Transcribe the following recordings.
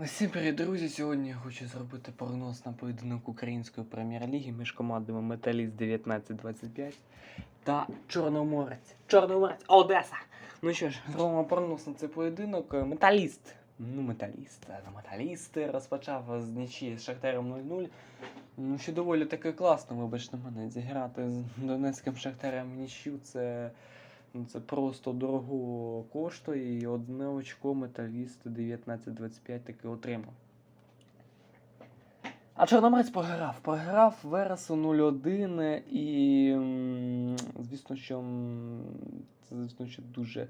Всім привіт, друзі! Сьогодні я хочу зробити прогноз на поєдинок української прем'єр-ліги між командами Металіст 1925 та Чорноморець. Чорноморець Одеса! Ну що ж, зробимо прогноз на цей поєдинок. Металіст. Ну, металіст. е, Металіст розпочав з нічі з Шахтером 0-0. Ну, що доволі таки класно, вибачте мене, зіграти з Донецьким Шахтарем нічю. Це, це просто дорого коштує. І одне очко металіст 19-25 таки отримав. А Чорноморець програв. Програв Вересу 0-1 і звісно, що це звісно, що дуже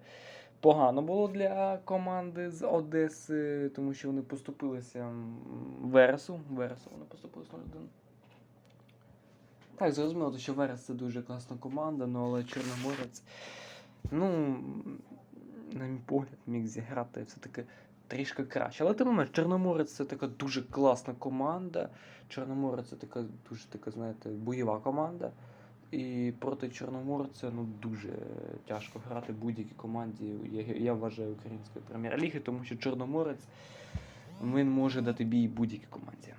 погано було для команди з Одеси, тому що вони поступилися Вересу. Вересу вони поступилися 0-1. Так, зрозуміло, що Верес це дуже класна команда, ну але Чорноморець, ну, на мій погляд, міг зіграти все-таки трішки краще. Але тим не Чорноморець це така дуже класна команда. Чорноморець це така дуже така, знаєте, бойова команда. І проти Чорноморця ну, дуже тяжко грати будь-якій команді, я, я вважаю, української прем'єр-ліги, тому що Чорноморець він може дати бій будь-якій команді.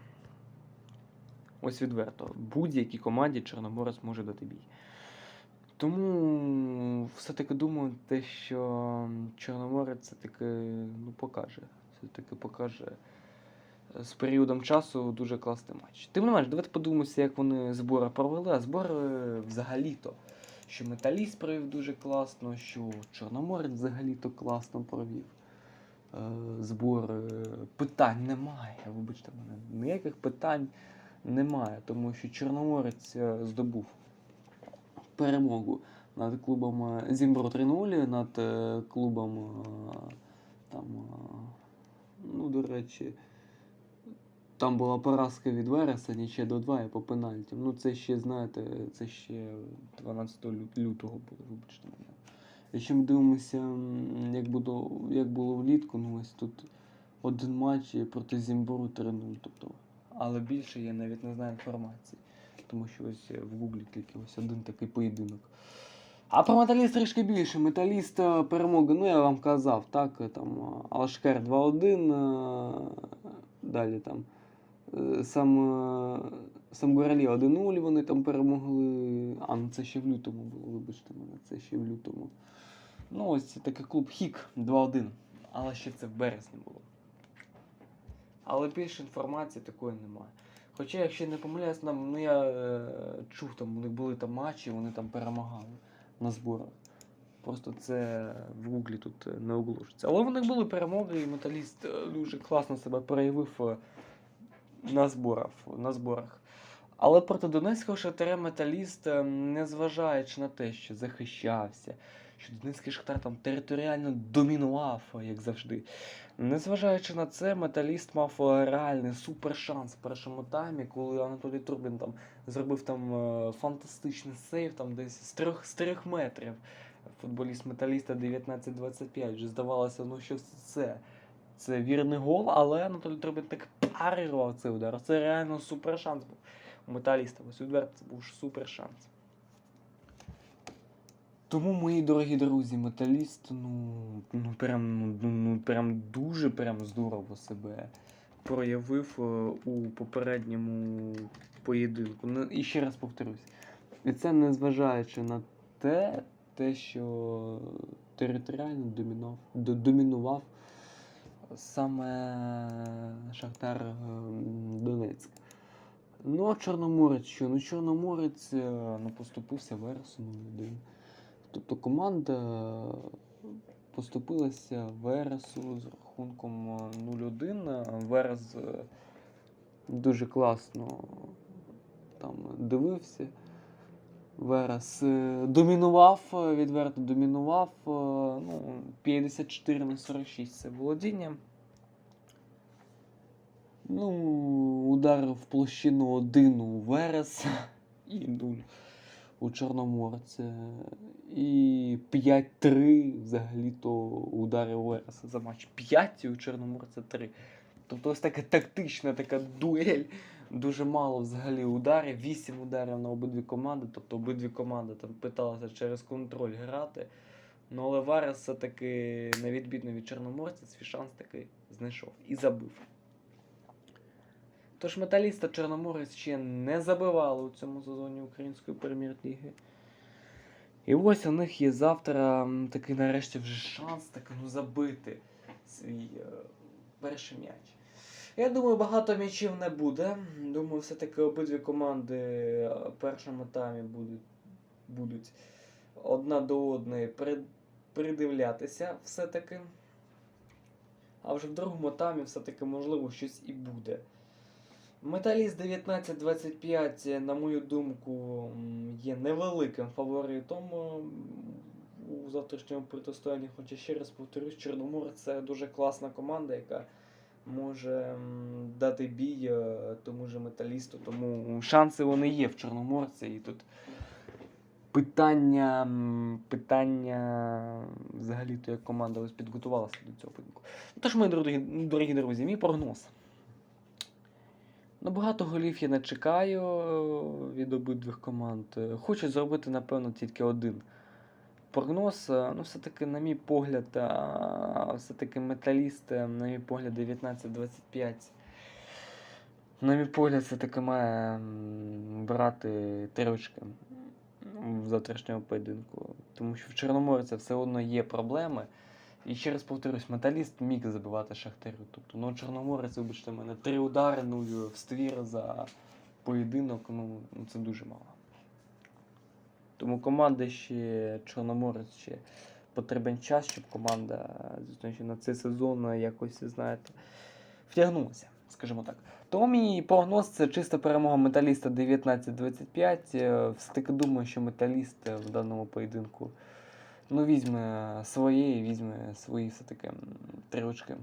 Ось відверто. Будь-якій команді Чорноморець може дати бій. Тому все-таки думаю, те, що Чорноморець все-таки ну, покаже. Все-таки покаже е, з періодом часу дуже класний матч. Тим не менш, давайте подивимося, як вони збори провели. А збори взагалі-то. Що Металіст провів дуже класно, що Чорноморець взагалі-то класно провів. Е, Збори питань немає. Вибачте мене, ніяких питань немає, тому що Чорноморець е, здобув перемогу над клубом е, Зімбро 3-0, над е, клубом е, там, ну, до речі, там була поразка від Вереса, нічия до 2 і по пенальтям. Ну, це ще, знаєте, це ще 12 лютого було, вибачте мене. Якщо ми дивимося, як було, як було влітку, ну ось тут один матч проти Зімбру 3-0. Тобто, але більше я навіть не знаю інформації. Тому що ось в гуглі тільки ось один такий поєдинок. А про металіст трішки більше. Металіст е, перемоги, ну я вам казав, так, е, там е, Алашкер 2-1, е, далі там сам, сам Горалі 1-0 вони там перемогли. А, ну це ще в лютому було, вибачте мене, це ще в лютому. Ну, ось це такий клуб Хік 2-1. Але ще це в березні було. Але більше інформації такої немає. Хоча, якщо не помиляюсь, нам, ну я е, чув, там у них були там матчі, вони там перемагали на зборах. Просто це в гуглі тут е, не оглушиться. Але в них були перемоги, і металіст е, дуже класно себе проявив е, на зборах. На зборах. Але проти Донецького шахтаря металіст, незважаючи на те, що захищався, що Донецький шахтар там територіально домінував, е, як завжди. Незважаючи на це, металіст мав е, реальний супер шанс в першому таймі, коли Анатолій Трубін там зробив там е, фантастичний сейв, там десь з трьох, з трьох метрів. Футболіст металіста 19-25. Вже здавалося, ну що це? Це вірний гол, але Анатолій Трубін так парирував цей удар. Це реально супер шанс був у металіста. Ось відверто це був супер шанс. Тому, мої дорогі друзі, металіст, ну, ну прям, ну, ну, ну, прям дуже прям здорово себе проявив е, у попередньому поєдинку. Ну, і ще раз повторюсь. І це незважаючи на те, те, що територіально домінував, до- домінував саме Шахтар е, Донецьк. Ну, а Чорноморець що? Ну, Чорноморець е, ну, поступився Вересу 0-1. Тобто команда поступилася Вересу з рахунком е, 0-1. Верес е, дуже класно там дивився. Верес е, домінував, е, відверто домінував. е, Ну, 54 на 46 це володіння. Ну, удар в площину один у Верес і 0 у Чорноморця. І 5-3 взагалі-то удари Вереса за матч. 5 і у Чорноморця 3. Тобто ось така тактична така дуель. Дуже мало взагалі ударів, 8 ударів на обидві команди. Тобто обидві команди там питалися через контроль грати. Ну але Варес все-таки, на відміну від Чорноморця, свій шанс таки знайшов і забив. Тож металіст та Чорноморець ще не забивали у цьому сезоні Української прем'єр-ліги. І ось у них є завтра такий нарешті вже шанс таки, ну, забити свій е, перший м'яч. Я думаю, багато м'ячів не буде. Думаю, все-таки обидві команди е, в першому таймі будуть, будуть одна до одної при, придивлятися все-таки. А вже в другому таймі все-таки можливо щось і буде. Металіст 19-25, на мою думку, є невеликим фаворитом у завтрашньому протистоянні. Хоча ще раз повторюсь, Чорномор це дуже класна команда, яка може дати бій е, тому же металісту. Тому шанси вони є в Чорноморці. І тут питання, питання взагалі то як команда ось підготувалася до цього поєдинку. Тож, мої дорогі, дорогі друзі, мій прогноз. Ну, багато голів я не чекаю е, від обидвих команд. Е, Хочу зробити, напевно, тільки один прогноз. Е, Ну, все-таки, на мій погляд, все-таки металіст, на мій погляд, 19-25. На мій погляд, все-таки має брати три очки в завтрашньому поєдинку. Тому що в Чорноморці все одно є проблеми. І ще раз повторюсь, металіст міг забивати Шахтарю. Тобто, ну Чорноморець, вибачте мене, три удари, ну в ствір за поєдинок, ну, ну це дуже мало. Тому команда ще Чорноморець ще потрібен час, щоб команда звісно, на цей сезон якось, знаєте, втягнулася, скажімо так. Тому мій прогноз це чиста перемога металіста 19-25. Е, Все-таки думаю, що металіст в даному поєдинку ну, візьме своє і візьме свої все-таки м, три очки.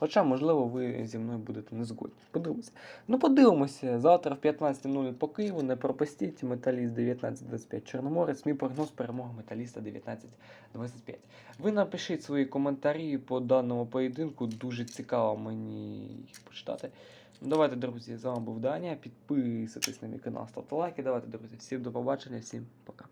Хоча, можливо, ви зі мною будете не згодні. Подивимося. Ну, подивимося. Завтра в 15.00 по Києву. Не пропустіть. Металіст 19-25 Чорноморець. Мій прогноз перемога металіста 19-25. Ви напишіть свої коментарі по даному поєдинку. Дуже цікаво мені їх почитати. Давайте, друзі, з вами був Даня. Підписуйтесь на мій канал, ставте лайки. Давайте, друзі, всім до побачення, всім пока.